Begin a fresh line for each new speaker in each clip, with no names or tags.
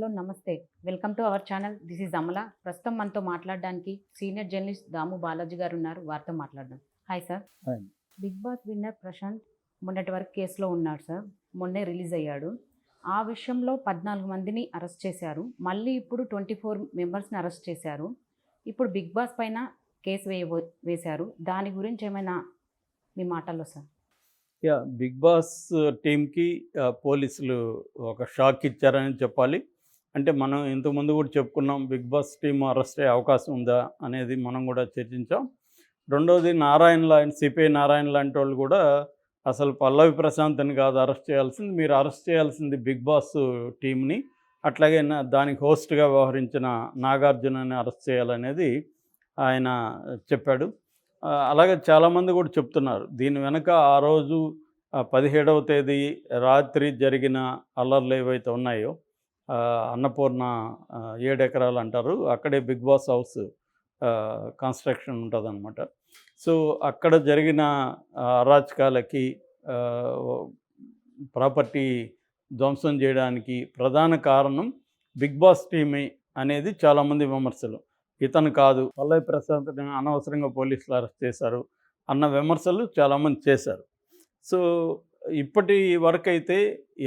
Hello నమస్తే. Welcome to our channel. This is Amala. ప్రస్తుతం మనతో మాట్లాడడానికి సీనియర్ జర్నలిస్ట్ దాము బాలాజీ గారు ఉన్నారు. వారితో మాట్లాడదాం. Hi sir. Bigg Boss winner Prashant మొన్నటి వరకు కేసులో ఉన్నాడు సార్. మొన్నే రిలీజ్ అయ్యాడు. ఆ విషయంలో పద్నాలుగు మందిని అరెస్ట్ చేశారు. మళ్ళీ ఇప్పుడు ట్వంటీ ఫోర్ మెంబర్స్ని అరెస్ట్ చేశారు. ఇప్పుడు బిగ్ బాస్ పైన కేసు వేయబో వేశారు. దాని గురించి ఏమైనా మీ మాటల్లో సార్?
యా బిగ్ బాస్ టీంకి పోలీసులు ఒక షాక్ ఇచ్చారని చెప్పాలి. అంటే మనం ఇంతకుముందు కూడా చెప్పుకున్నాం బిగ్ బాస్ టీం అరెస్ట్ అయ్యే అవకాశం ఉందా అనేది మనం కూడా చర్చించాం. రెండవది నారాయణ లాంటి సిపిఐ నారాయణ లాంటి వాళ్ళు కూడా అసలు పల్లవి ప్రశాంత్ని కాదు అరెస్ట్ చేయాల్సింది మీరు అరెస్ట్ చేయాల్సింది బిగ్ బాస్ టీంని. అట్లాగే నా- దానికి హోస్ట్గా వ్యవహరించిన నాగార్జునని అరెస్ట్ చేయాలనేది ఆయన చెప్పాడు. అలాగే చాలామంది కూడా చెప్తున్నారు దీని వెనక ఆ రోజు పదిహేడవ తేదీ రాత్రి జరిగిన అల్లర్లు ఏవైతే ఉన్నాయో అన్నపూర్ణ ఏడు ఎకరాలు అంటారు. అక్కడే బిగ్ బాస్ హౌస్ కన్స్ట్రక్షన్ ఉంటుందన్నమాట. సో అక్కడ జరిగిన అరాచకాలకి ప్రాపర్టీ ధ్వంసం చేయడానికి ప్రధాన కారణం బిగ్ బాస్ టీమే అనేది చాలామంది విమర్శలు. ఇతను కాదు పల్లవి ప్రశాంత్ అనవసరంగా పోలీసులు అరెస్ట్ చేశారు అన్న విమర్శలు చాలామంది చేశారు. సో ఇప్పటి వరకు అయితే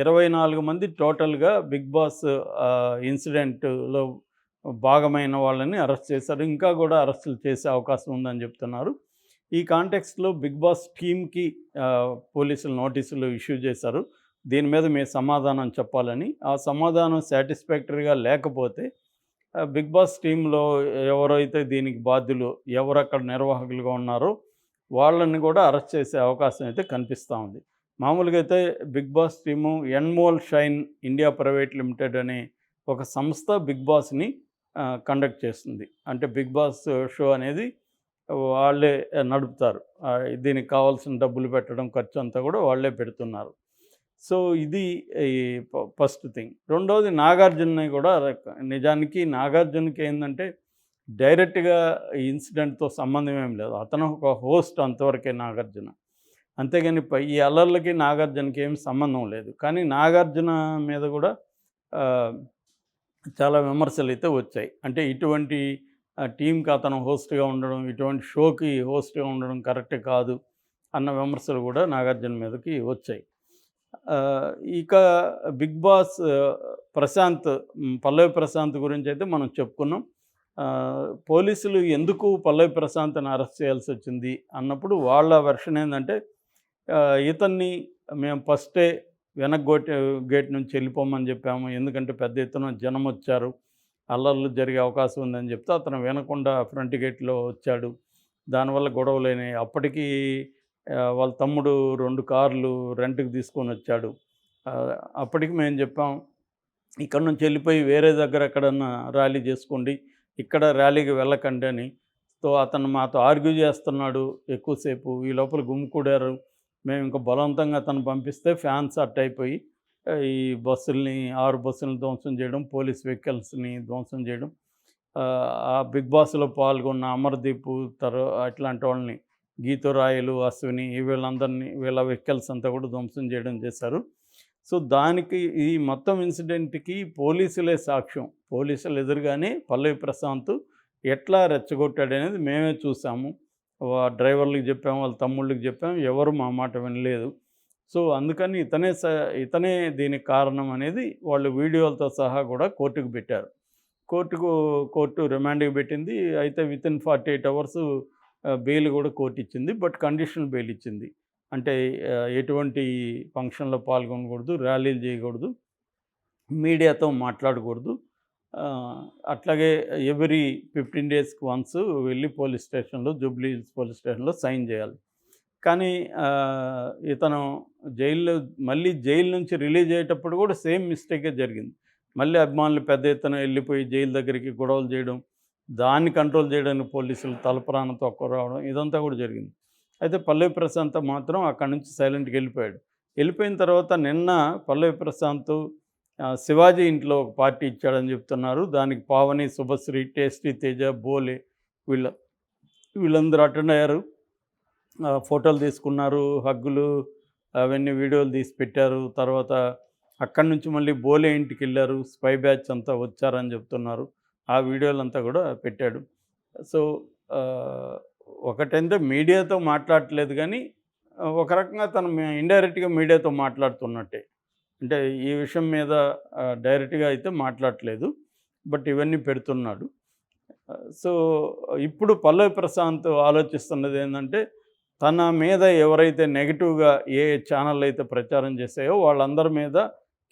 ఇరవై నాలుగు మంది టోటల్గా బిగ్ బాస్ ఇన్సిడెంట్లో భాగమైన వాళ్ళని అరెస్ట్ చేశారు. ఇంకా కూడా అరెస్టులు చేసే అవకాశం ఉందని చెప్తున్నారు. ఈ కాంటెక్స్ట్లో బిగ్ బాస్ టీమ్కి పోలీసులు నోటీసులు ఇష్యూ చేశారు. దీని మీద మీ సమాధానం చెప్పాలని. ఆ సమాధానం సాటిస్ఫాక్టరీగా లేకపోతే బిగ్ బాస్ టీంలో ఎవరైతే దీనికి బాధ్యులు ఎవరక్కడ నిర్వాహకులుగా ఉన్నారో వాళ్ళని కూడా అరెస్ట్ చేసే అవకాశం అయితే కనిపిస్తూ ఉంది. మామూలుగా అయితే Bigg Boss team Endemol Shine India private limited అనే ఒక సంస్థ బిగ్ బాస్ని కండక్ట్ చేస్తుంది. అంటే బిగ్ బాస్ షో అనేది వాళ్ళే నడుపుతారు. దీనికి కావాల్సిన డబ్బులు పెట్టడం ఖర్చు అంతా కూడా వాళ్ళే పెడుతున్నారు. సో ఇది ఈ ఫస్ట్ థింగ్. రెండవది నాగార్జునని కూడా నిజానికి నాగార్జునకి ఏంటంటే డైరెక్ట్గా ఈ ఇన్సిడెంట్తో సంబంధం ఏం లేదు. అతను ఒక హోస్ట్ అంతవరకే నాగార్జున. అంతేగాని పై- ఈ అల్లర్లకి నాగార్జునకి ఏం సంబంధం లేదు. కానీ నాగార్జున మీద కూడా చాలా విమర్శలు అయితే వచ్చాయి. అంటే ఇటువంటి టీంకి అతను హోస్ట్గా ఉండడం ఇటువంటి షోకి హోస్ట్గా ఉండడం కరెక్ట్ కాదు అన్న విమర్శలు కూడా నాగార్జున మీదకి వచ్చాయి. ఇక బిగ్ బాస్ ప్రశాంత్ పల్లవి ప్రశాంత్ గురించి అయితే మనం చెప్పుకున్నాం. పోలీసులు ఎందుకు పల్లవి ప్రశాంత్ని అరెస్ట్ చేయాల్సి వచ్చింది అన్నప్పుడు వాళ్ళ వెర్షన్ ఏంటంటే ఇతన్ని మేము ఫస్టే వెనక్ గేట్ నుంచి వెళ్ళిపోమని చెప్పాము. ఎందుకంటే పెద్ద ఎత్తున జనం వచ్చారు. అల్లర్లు జరిగే అవకాశం ఉందని చెప్తే అతను వినకుండా ఫ్రంట్ గేట్లో వచ్చాడు. దానివల్ల గొడవలేని అప్పటికీ వాళ్ళ తమ్ముడు రెండు కార్లు రెంట్కి తీసుకొని వచ్చాడు. అప్పటికి మేము చెప్పాం ఇక్కడ నుంచి వెళ్ళిపోయి వేరే దగ్గర ఎక్కడన్నా ర్యాలీ చేసుకోండి. ఇక్కడ ర్యాలీకి వెళ్ళకండి అని. సో అతను మాతో ఆర్గ్యూ చేస్తున్నాడు ఎక్కువసేపు. ఈ లోపల గుమ్ముకూడారు మేము ఇంకా బలవంతంగా తను పంపిస్తే ఫ్యాన్స్ అట్ అయిపోయి ఈ బస్సుల్ని ఆరు బస్సులను ధ్వంసం చేయడం పోలీస్ వెహికల్స్ని ధ్వంసం చేయడం ఆ, బిగ్ బాస్లో పాల్గొన్న అమర్దీప్ తరు అట్లాంటి వాళ్ళని గీతురాయలు అశ్విని వీళ్ళందరినీ వీళ్ళ వెహికల్స్ అంతా కూడా ధ్వంసం చేయడం చేశారు. సో దానికి ఈ మొత్తం ఇన్సిడెంట్కి పోలీసులే సాక్ష్యం. పోలీసులు ఎదురుగానే పల్లవి ప్రశాంత్ ఎట్లా రెచ్చగొట్టాడు అనేది మేమే చూసాము. డ్రైవర్లకు చెప్పాము వాళ్ళ తమ్ముళ్ళకి చెప్పాం ఎవరు మా మాట వినలేదు. సో అందుకని ఇతనే స ఇతనే దీనికి కారణం అనేది వాళ్ళు వీడియోలతో సహా కూడా కోర్టుకు పెట్టారు. కోర్టుకు కోర్టు రిమాండ్కి పెట్టింది. అయితే within forty eight hours bail కూడా కోర్టు ఇచ్చింది. బట్ కండిషనల్ బెయిల్ ఇచ్చింది. అంటే ఎటువంటి ఫంక్షన్లో పాల్గొనకూడదు ర్యాలీలు చేయకూడదు మీడియాతో మాట్లాడకూడదు. అట్లాగే ఎవ్రీ ఫిఫ్టీన్ డేస్కి వన్స్ వెళ్ళి పోలీస్ స్టేషన్లో జూబ్లీ హిల్స్ పోలీస్ స్టేషన్లో సైన్ చేయాలి. కానీ ఇతను జైల్లో మళ్ళీ జైలు నుంచి రిలీజ్ అయ్యేటప్పుడు కూడా సేమ్ మిస్టేకే జరిగింది. మళ్ళీ అభిమానులు పెద్ద ఎత్తున వెళ్ళిపోయి జైలు దగ్గరికి గొడవలు చేయడం దాన్ని కంట్రోల్ చేయడానికి పోలీసులు తలపరాన తొక్క రావడం ఇదంతా కూడా జరిగింది. అయితే పల్లవి ప్రశాంత్ మాత్రం అక్కడి నుంచి సైలెంట్కి వెళ్ళిపోయాడు. వెళ్ళిపోయిన తర్వాత నిన్న పల్లవి ప్రశాంత్ శివాజీ ఇంట్లో ఒక పార్టీ ఇచ్చాడని చెప్తున్నారు. దానికి పావని శుభశ్రీ టేస్టీ తేజ బోలే వీళ్ళ వీళ్ళందరూ అటెండ్ అయ్యారు. ఫోటోలు తీసుకున్నారు హగ్గులు అవన్నీ వీడియోలు తీసి పెట్టారు. తర్వాత అక్కడి నుంచి మళ్ళీ బోలే ఇంటికి వెళ్ళారు. స్పై బ్యాచ్ అంతా వచ్చారని చెప్తున్నారు. ఆ వీడియోలంతా కూడా పెట్టాడు. సో ఒకటైతే మీడియాతో మాట్లాడట్లేదు కానీ ఒక రకంగా తను ఇండైరెక్ట్గా మీడియాతో మాట్లాడుతున్నట్టే. అంటే ఈ విషయం మీద డైరెక్ట్గా అయితే మాట్లాడట్లేదు బట్ ఇవన్నీ పెడుతున్నాడు. సో ఇప్పుడు పల్లవి ప్రశాంత్ ఆలోచిస్తున్నది ఏంటంటే తన మీద ఎవరైతే నెగిటివ్గా ఏ ఛానల్ అయితే ప్రచారం చేశాయో వాళ్ళందరి మీద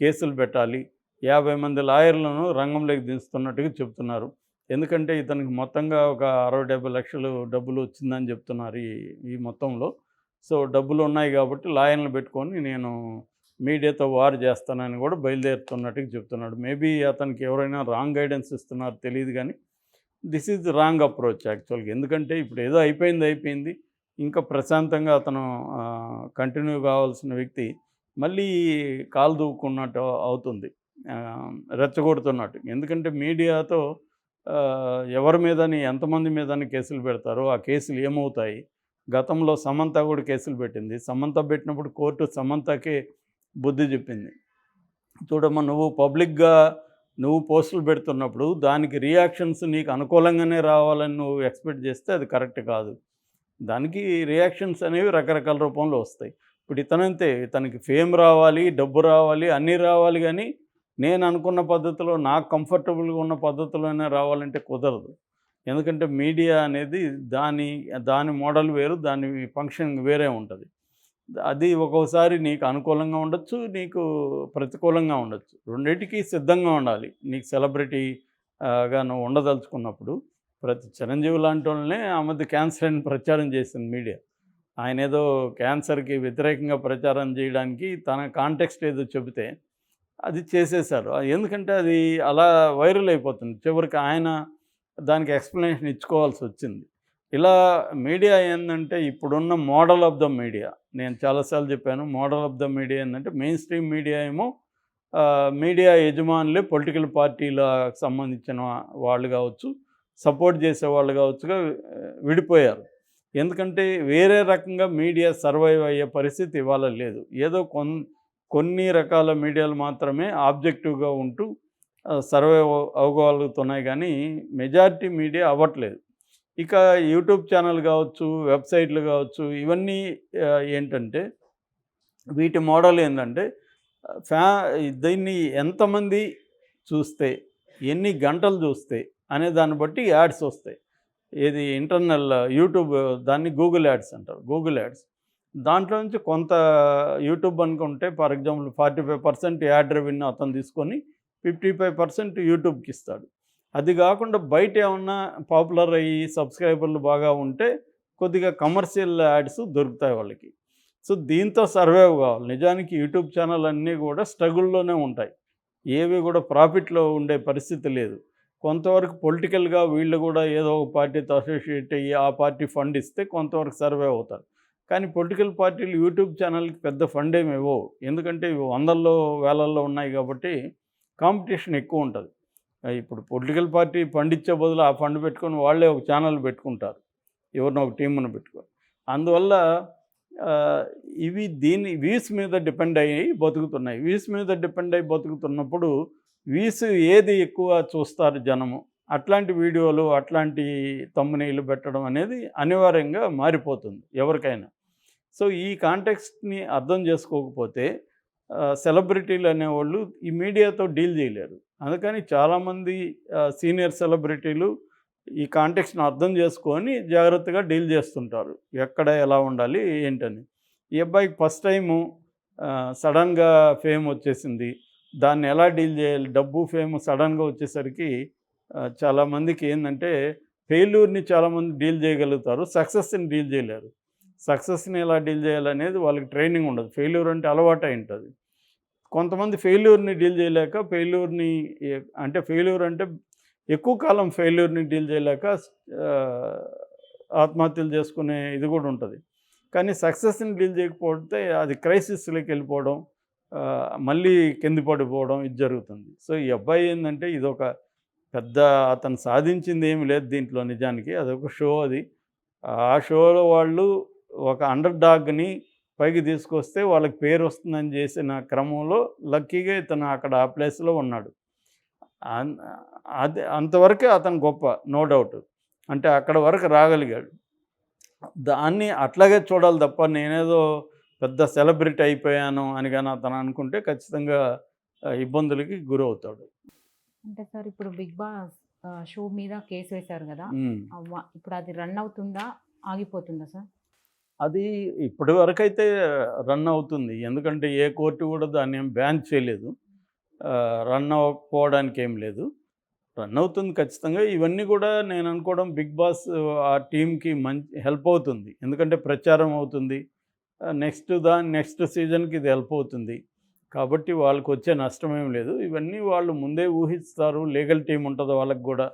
కేసులు పెట్టాలి. యాభై మంది లాయర్లను రంగంలోకి దించుతున్నట్టుగా చెప్తున్నారు. ఎందుకంటే ఇతనికి మొత్తంగా ఒక అరవై డెబ్బై లక్షలు డబ్బులు వచ్చిందని చెప్తున్నారు ఈ ఈ మొత్తంలో. సో డబ్బులు ఉన్నాయి కాబట్టి లాయర్లు పెట్టుకొని నేను మీడియాతో వార్ చేస్తానని కూడా బయలుదేరుతున్నట్టుగా చెప్తున్నాడు. మేబీ అతనికి ఎవరైనా రాంగ్ గైడెన్స్ ఇస్తున్నారు తెలియదు కానీ దిస్ ఈజ్ రాంగ్ అప్రోచ్ యాక్చువల్గా ఎందుకంటే ఇప్పుడు ఏదో అయిపోయింది అయిపోయింది. ఇంకా ప్రశాంతంగా అతను కంటిన్యూ కావాల్సిన వ్యక్తి మళ్ళీ కాలు దూకున్నట్టు అవుతుంది. రెచ్చగొడుతున్నట్టు. ఎందుకంటే మీడియాతో ఎవరి మీదని ఎంతమంది మీదని కేసులు పెడతారో ఆ కేసులు ఏమవుతాయి? గతంలో సమంత కూడా కేసులు పెట్టింది. సమంత పెట్టినప్పుడు కోర్టు సమంతకే బుద్ధి చెప్పింది. చూడమ్మా నువ్వు పబ్లిక్గా నువ్వు పోస్టులు పెడుతున్నప్పుడు దానికి రియాక్షన్స్ నీకు అనుకూలంగానే రావాలని నువ్వు ఎక్స్పెక్ట్ చేస్తే అది కరెక్ట్ కాదు. దానికి రియాక్షన్స్ అనేవి రకరకాల రూపంలో వస్తాయి. ఇప్పుడు ఇతనంతే ఇతనికి ఫేమ్ రావాలి డబ్బు రావాలి అన్నీ రావాలి కానీ నేను అనుకున్న పద్ధతిలో నాకు కంఫర్టబుల్గా ఉన్న పద్ధతిలోనే రావాలంటే కుదరదు. ఎందుకంటే మీడియా అనేది దాని దాని మోడల్ వేరు దాని ఫంక్షన్ వేరే ఉంటుంది. అది ఒక్కోసారి నీకు అనుకూలంగా ఉండొచ్చు నీకు ప్రతికూలంగా ఉండొచ్చు. రెండింటికి సిద్ధంగా ఉండాలి. నీకు సెలబ్రిటీగా నువ్వు ఉండదలుచుకున్నప్పుడు ప్రతి చిరంజీవి లాంటి వాళ్ళనే ఆ మధ్య క్యాన్సర్ అని ప్రచారం చేసింది మీడియా. ఆయన ఏదో క్యాన్సర్కి వ్యతిరేకంగా ప్రచారం చేయడానికి తన కాంటెక్స్ట్ ఏదో చెబితే అది చేసేశారు. ఎందుకంటే అది అలా వైరల్ అయిపోతుంది. చివరికి ఆయన దానికి ఎక్స్ప్లెనేషన్ ఇచ్చుకోవాల్సి వచ్చింది. ఇలా మీడియా ఏంటంటే ఇప్పుడున్న మోడల్ ఆఫ్ ద మీడియా. నేను చాలాసార్లు చెప్పాను మోడల్ ఆఫ్ ద మీడియా ఏంటంటే మెయిన్ స్ట్రీమ్ మీడియా ఏమో మీడియా యజమానులే పొలిటికల్ పార్టీలకు సంబంధించిన వాళ్ళు కావచ్చు సపోర్ట్ చేసే వాళ్ళు కావచ్చుగా విడిపోయారు. ఎందుకంటే వేరే రకంగా మీడియా సర్వైవ్ అయ్యే పరిస్థితి ఇవాళ లేదు. ఏదో కొన్ కొన్ని రకాల మీడియాలు మాత్రమే ఆబ్జెక్టివ్గా ఉంటూ సర్వైవ్ అవ్వగలుగుతున్నాయి కానీ మెజారిటీ మీడియా అవ్వట్లేదు. ఇక యూట్యూబ్ ఛానల్ కావచ్చు వెబ్సైట్లు కావచ్చు ఇవన్నీ ఏంటంటే వీటి మోడల్ ఏంటంటే ఫ్యా దీన్ని ఎంతమంది చూస్తే ఎన్ని గంటలు చూస్తే అనే దాన్ని బట్టి యాడ్స్ వస్తాయి. ఏది ఇంటర్నల్ యూట్యూబ్ దాన్ని గూగుల్ యాడ్స్ అంటారు. Google ads. దాంట్లో నుంచి కొంత యూట్యూబ్ అనుకుంటే for example forty five percent ad revenue అతను తీసుకొని ఫిఫ్టీ ఫైవ్ పర్సెంట్ యూట్యూబ్కి ఇస్తాడు. అది కాకుండా బయట ఏమన్నా పాపులర్ అయ్యి సబ్స్క్రైబర్లు బాగా ఉంటే కొద్దిగా కమర్షియల్ యాడ్స్ దొరుకుతాయి వాళ్ళకి. సో దీంతో సర్వైవ్ కావాలి. నిజానికి యూట్యూబ్ ఛానల్ అన్నీ కూడా స్ట్రగుల్లోనే ఉంటాయి. ఏవి కూడా ప్రాఫిట్లో ఉండే పరిస్థితి లేదు. కొంతవరకు పొలిటికల్గా వీళ్ళు కూడా ఏదో ఒక పార్టీతో అసోసియేట్ అయ్యి ఆ పార్టీ ఫండ్ ఇస్తే కొంతవరకు సర్వే అవుతారు. కానీ పొలిటికల్ పార్టీలు యూట్యూబ్ ఛానల్కి పెద్ద ఫండ్ ఏమి ఇవ్వవు. ఎందుకంటే ఇవి వందల్లో వేలల్లో ఉన్నాయి కాబట్టి కాంపిటీషన్ ఎక్కువ ఉంటుంది. ఇప్పుడు పొలిటికల్ పార్టీ ఫండ్ ఇచ్చే బదులు ఆ ఫండ్ పెట్టుకొని వాళ్ళే ఒక ఛానల్ పెట్టుకుంటారు. ఎవరినో ఒక టీమును పెట్టుకొని. అందువల్ల ఇవి దీని వీస్ మీద డిపెండ్ అయ్యి బతుకుతున్నాయి. వీస్ మీద డిపెండ్ అయ్యి బతుకుతున్నప్పుడు వ్యూస్ ఏది ఎక్కువ చూస్తారు జనము? అట్లాంటి వీడియోలు అట్లాంటి తమ్మునీళ్ళు పెట్టడం అనేది అనివార్యంగా మారిపోతుంది ఎవరికైనా. సో ఈ కాంటెక్స్ట్ని అర్థం చేసుకోకపోతే సెలబ్రిటీలు అనేవాళ్ళు ఈ మీడియాతో డీల్ చేయలేరు. అందుకని చాలామంది సీనియర్ సెలబ్రిటీలు ఈ కాంటెక్స్ట్ని అర్థం చేసుకొని జాగ్రత్తగా డీల్ చేస్తుంటారు. ఎక్కడ ఎలా ఉండాలి ఏంటని. ఈ అబ్బాయికి ఫస్ట్ టైము సడన్గా ఫేమ్ వచ్చేసింది. దాన్ని ఎలా డీల్ చేయాలి? డబ్బు ఫేమ్ సడన్గా వచ్చేసరికి చాలామందికి ఏంటంటే ఫెయిల్యూర్ని చాలామంది డీల్ చేయగలుగుతారు సక్సెస్ని డీల్ చేయలేరు. సక్సెస్ని ఎలా డీల్ చేయాలనేది వాళ్ళకి ట్రైనింగ్ ఉండదు. ఫెయిల్యూర్ అంటే అలవాటు అయి ఉంటుంది. కొంతమంది ఫెయిల్యూర్ని డీల్ చేయలేక ఫెయిల్యూర్ని అంటే ఫెయిల్యూర్ అంటే ఎక్కువ కాలం ఫెయిల్యూర్ని డీల్ చేయలేక ఆత్మహత్యలు చేసుకునే ఇది కూడా ఉంటుంది. కానీ సక్సెస్ని డీల్ చేయకపోతే అది క్రైసిస్లోకి వెళ్ళిపోవడం మళ్ళీ కింది పడిపోవడం ఇది జరుగుతుంది. సో ఈ అబ్బాయి ఏంటంటే ఇది ఒక పెద్ద అతను సాధించింది ఏమి లేదు దీంట్లో నిజానికి అదొక షో అది. ఆ షోలో వాళ్ళు ఒక అండర్ డాగ్ని పైకి తీసుకొస్తే వాళ్ళకి పేరు వస్తుందని చేసిన క్రమంలో లక్కీగా ఇతను అక్కడ ఆ ప్లేస్లో ఉన్నాడు. అది అంతవరకే అతను గొప్ప నో డౌట్. అంటే అక్కడ వరకు రాగలిగాడు. దాన్ని అట్లాగే చూడాలి తప్ప నేనేదో పెద్ద సెలబ్రిటీ అయిపోయాను అని కానీ అతను అనుకుంటే ఖచ్చితంగా ఇబ్బందులకి గురవుతాడు.
అంటే సార్ ఇప్పుడు బిగ్ బాస్ షో మీద కేసు వేశారు కదా? ఇప్పుడు అది రన్ అవుతుందా? ఆగిపోతుందా సార్?
అది ఇప్పటి వరకు అయితే రన్ అవుతుంది. ఎందుకంటే ఏ కోర్టు కూడా దాన్ని ఏం బ్యాన్ చేయలేదు. రన్ అవ్వకపోవడానికి ఏం లేదు. రన్ అవుతుంది ఖచ్చితంగా. ఇవన్నీ కూడా నేను అనుకోవడం బిగ్ బాస్ ఆ టీంకి మంచి హెల్ప్ అవుతుంది. ఎందుకంటే ప్రచారం అవుతుంది. నెక్స్ట్ దాని నెక్స్ట్ సీజన్కి ఇది హెల్ప్ అవుతుంది. కాబట్టి వాళ్ళకి వచ్చే నష్టం ఏం లేదు. ఇవన్నీ వాళ్ళు ముందే ఊహిస్తారు. లీగల్ టీం ఉంటుంది వాళ్ళకి కూడా.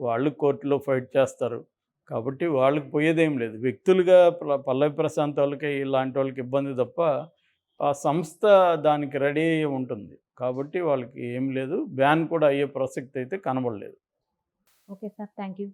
వాళ్ళు కోర్టులో ఫైట్ చేస్తారు. కాబట్టి వాళ్ళకి పోయేదేం లేదు. వ్యక్తులుగా ప- పల్లవి ప్రశాంత్ వాళ్ళకి ఇలాంటి వాళ్ళకి ఇబ్బంది తప్ప ఆ సంస్థ దానికి రెడీ అయ్యి ఉంటుంది. కాబట్టి వాళ్ళకి ఏం లేదు. బ్యాన్ కూడా అయ్యే ప్రసక్తి అయితే కనబడలేదు.
Okay sir. Thank you